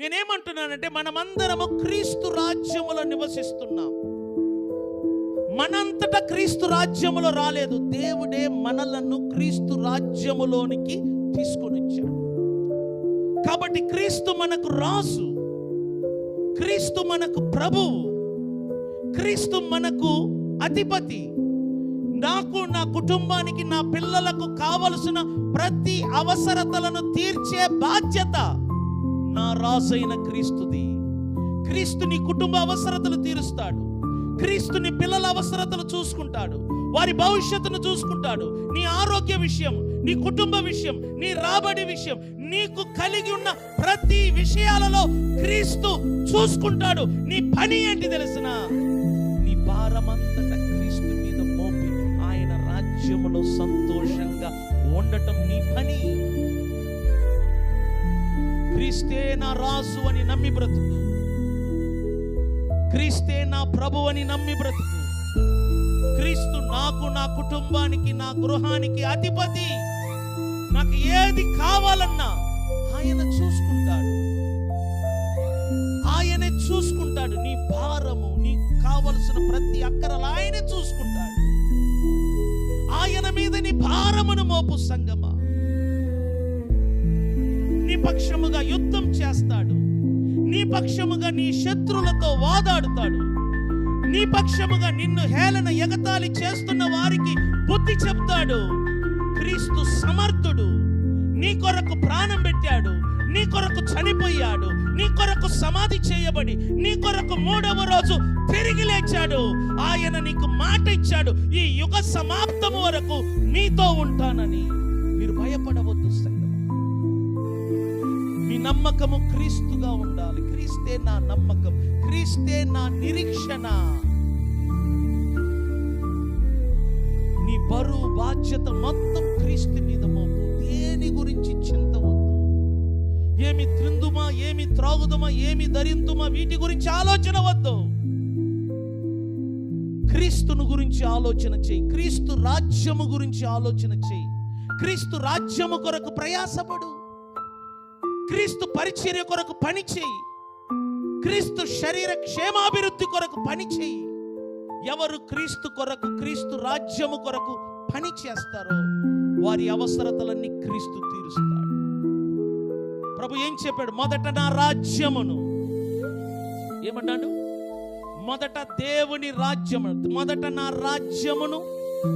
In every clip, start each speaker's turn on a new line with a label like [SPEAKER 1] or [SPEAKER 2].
[SPEAKER 1] నేనేమంటున్నానంటే మనమందరము క్రీస్తు రాజ్యములో నివసిస్తున్నాం. మనంతట క్రీస్తు రాజ్యములో రాలేదు. దేవుడే మనలను క్రీస్తు రాజ్యములోనికి తీసుకొని వచ్చాడు కాబట్టి క్రీస్తు మనకు రాజు క్రీస్తు మనకు ప్రభువు క్రీస్తు మనకు అధిపతి. నాకు నా కుటుంబానికి నా పిల్లలకు కావలసిన ప్రతి అవసరతలను తీర్చే బాధ్యత నా రాజైన క్రీస్తుది. క్రీస్తు నీ కుటుంబ అవసరతలు తీరుస్తాడు. క్రీస్తు నీ పిల్లల అవసరతలు చూసుకుంటాడు. వారి భవిష్యత్తును చూసుకుంటాడు. నీ ఆరోగ్య విషయం నీ కుటుంబ విషయం నీ రాబడి విషయం నీకు కలిగి ఉన్న ప్రతి విషయాలలో క్రీస్తు చూసుకుంటాడు. నీ పని ఏంటి తెలిసిన? నీ భారమంతట క్రీస్తు మీద మోపి ఆయన రాజ్యములో సంతోషంగా ఉండటం నీ పని. క్రీస్తే నా రాజు అని నమ్మి బ్రతుకు. క్రీస్తే నా ప్రభు అని నమ్మి బ్రతుకు. క్రీస్తు నాకు నా కుటుంబానికి నా గృహానికి అధిపతి. నాకు ఏది కావాలన్నా ఆయన చూసుకుంటాడు. ఆయనే చూసుకుంటాడు. నీ భారము నీకు కావలసిన ప్రతి అక్కరలు ఆయనే చూసుకుంటాడు. ఆయన మీద నీ భారమును మోపు సంగమా. పక్షముగా యుద్ధం చేస్తాడు. నీ పక్షముగా నీ శత్రులతో వాదాడుతాడు. నీ పక్షముగా నిన్ను హేళన ఎగతాళి చేస్తున్న వారికి బుద్ధి చెప్తాడు. క్రీస్తు సమర్థుడు. నీ కొరకు ప్రాణం పెట్టాడు. నీ కొరకు చనిపోయాడు. నీ కొరకు సమాధి చేయబడి నీ కొరకు మూడవ రోజు తిరిగి లేచాడు. ఆయన నీకు మాట ఇచ్చాడు. ఈ యుగ సమాప్తము వరకు మీతో ఉంటానని. మీరు భయపడవద్దు సంగమా నమ్మకము క్రీస్తుగా ఉండాలి. క్రీస్తే నా నమ్మకం. క్రీస్తే నా నిరీక్షణ. నీ బరువు బాధ్యత మొత్తం క్రీస్తు మీద మోపు. దేని గురించి చింత వద్దు. ఏమి త్రిందుమా ఏమి త్రాగుదుమా ఏమి ధరింతుమా వీటి గురించి ఆలోచన వద్దు. క్రీస్తును గురించి ఆలోచన చేయి. క్రీస్తు రాజ్యము గురించి ఆలోచన చేయి. క్రీస్తు రాజ్యము కొరకు ప్రయాసపడు. క్రీస్తు పరిచర్య కొరకు పని చేయి. క్రీస్తు శరీర క్షేమాభివృద్ధి కొరకు పని చేయి. ఎవరు క్రీస్తు కొరకు క్రీస్తు రాజ్యము కొరకు పని చేస్తారో వారి అవసరతలన్నీ క్రీస్తు తీరుస్తాడు. ప్రభు ఏం చెప్పాడు? మొదట నా రాజ్యమును. ఏమన్నాడు మొదట దేవుని రాజ్యము మొదట నా రాజ్యమును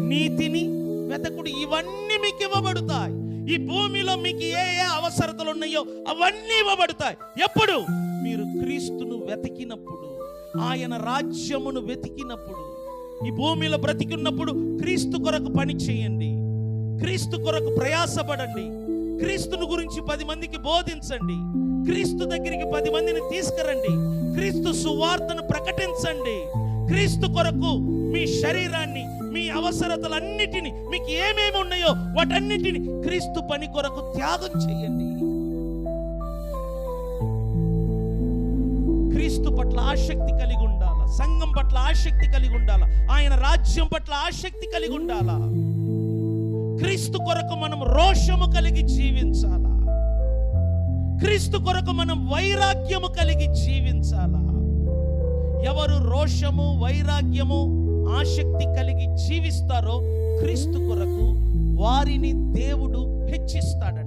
[SPEAKER 1] నీతిని వెతకుడు ఇవన్నీ మీకు ఇవ్వబడతాయి. ఈ భూమిలో మీకు ఏ ఏ అవసరతలు ఉన్నాయో అవన్నీ ఇవ్వబడతాయి. ఎప్పుడు? మీరు క్రీస్తును వెతికినప్పుడు ఆయన రాజ్యమును వెతికినప్పుడు ఈ భూమిలో బ్రతికున్నప్పుడు క్రీస్తు కొరకు పని చేయండి. క్రీస్తు కొరకు ప్రయాసపడండి. క్రీస్తును గురించి పది మందికి బోధించండి. క్రీస్తు దగ్గరికి పది మందిని తీసుకురండి. క్రీస్తు సువార్తను ప్రకటించండి. క్రీస్తు కొరకు మీ శరీరాన్ని మీ అవసరతలన్నిటిని మీకు ఏమేమి ఉన్నాయో వాటన్నిటిని క్రీస్తు పని కొరకు త్యాగం చేయండి. క్రీస్తు పట్ల ఆసక్తి కలిగి ఉండాల? సంఘం పట్ల ఆసక్తి కలిగి ఉండాలా? ఆయన రాజ్యం పట్ల ఆసక్తి కలిగి ఉండాల? క్రీస్తు కొరకు మనం రోషము కలిగి జీవించాలా? క్రీస్తు కొరకు మనం వైరాగ్యము కలిగి జీవించాలా? ఎవరు రోషము వైరాగ్యము ఆసక్తి కలిగి జీవిస్తారో క్రీస్తు కొరకు వారిని దేవుడు హెచ్చిస్తాడు